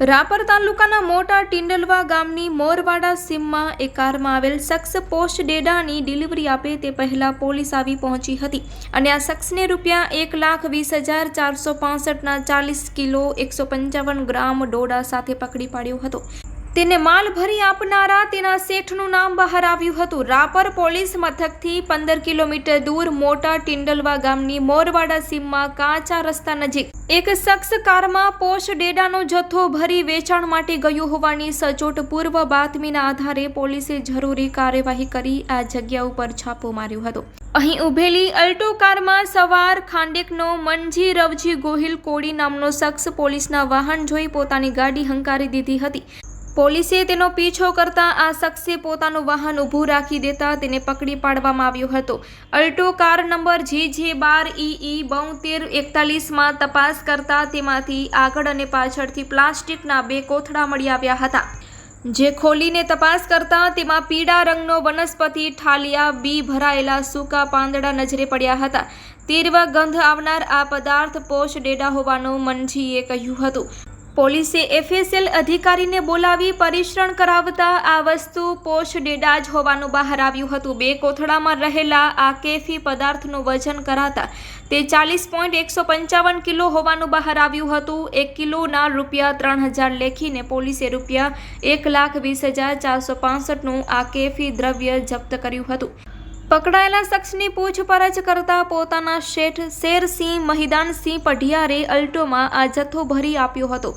રાપર તાલુકાના મોટા ટિંડલવા ગામની મોરવાડા સીમમાં એક કારમાં આવેલ શખ્સ પોસ્ટ ડેડાની ડિલિવરી આપે તે પહેલા પોલીસ આવી પહોંચી હતી અને આ શખ્સને રૂપિયા એક લાખ વીસ હજાર ચારસો પાસઠના ચાલીસ કિલો એકસો પંચાવન ગ્રામ ડોડા સાથે પકડી પાડ્યો હતો. તેને માલ ભરી આપનારા તેના શેઠનું નામ બહાર આવ્યું હતું. રાપર પોલીસ મથકથી પંદર કિલોમીટર દૂર મોટા ટિંડલવા ગામની મોરવાડા સીમમાં કાચા રસ્તા નજીક એક શખ્સ કારમાં પોષ ડેડાનો જથ્થો ભરી વેચાણ માટે ગયું હોવાની સચોટ પૂર્વ બાતમીના આધારે પોલીસે જરૂરી કાર્યવાહી કરી આ જગ્યા ઉપર છાપો માર્યો હતો. અહીં ઉભેલી અલ્ટો કારમાં સવાર ખાંડેકનો મનજી રવજી ગોહિલ કોડી નામનો શખ્સ પોલીસના વાહન જોઈ પોતાની ગાડી હંકારી દીધી હતી. પોલીસે તેનો પીછો કરતા આ શખ્સે પોતાનું વાહન ઊભું રાખી દેતા તેને પકડી પાડવામાં આવ્યો હતો. અલ્ટો કાર નંબર જી જે બાર ઈ બોતેર એકતાલીસમાં તપાસ કરતા તેમાંથી આગળ અને પાછળથી પ્લાસ્ટિકના બે કોથળા મળી આવ્યા હતા. જે ખોલીને તપાસ કરતા તેમાં પીળા રંગનો વનસ્પતિ ઠાલિયા, બી ભરાયેલા સૂકા પાંદડા નજરે પડ્યા હતા. તીવ્ર ગંધ આવનાર આ પદાર્થ પોષ ડેડા હોવાનું મનજીએ કહ્યું હતું. પોલીસે એફએસએલ અધિકારીને બોલાવી પરિશ્રણ કરાવતા આ વસ્તુ પોષ ડેડા જ હોવાનું બહાર આવ્યું હતું. બે કોથળામાં રહેલા આ કેફી પદાર્થનું વજન કરાતા તે ચાલીસ પોઈન્ટ એકસો પંચાવન કિલો હોવાનું બહાર આવ્યું હતું. એક કિલોના રૂપિયા ત્રણ હજાર લેખીને પોલીસે રૂપિયા એક લાખ વીસ હજાર ચારસો પાસઠનું આ કેફી દ્રવ્ય જપ્ત કર્યું હતું. પકડાયેલા શખ્સની પૂછપરછ કરતા પોતાના શેઠ શેરસિંહ મહિદાનસિંહ પઢિયારે અલ્ટોમાં આ જથ્થો ભરી આપ્યો હતો.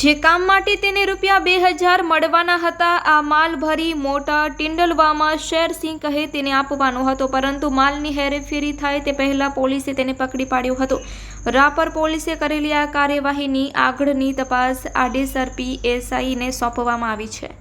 જે કામ માટે તેને રૂપિયા બે હજાર મળવાના હતા, આ માલ ભરી મોટા ટિંડલવામાં શેરસિંહ કહે તેને આપવાનો હતો, પરંતુ માલની હેરેફેરી થાય તે પહેલાં પોલીસે તેને પકડી પાડ્યો હતો. રાપર પોલીસે કરેલી આ કાર્યવાહીની આગળની તપાસ આડેસર પીએસઆઈને સોંપવામાં આવી છે.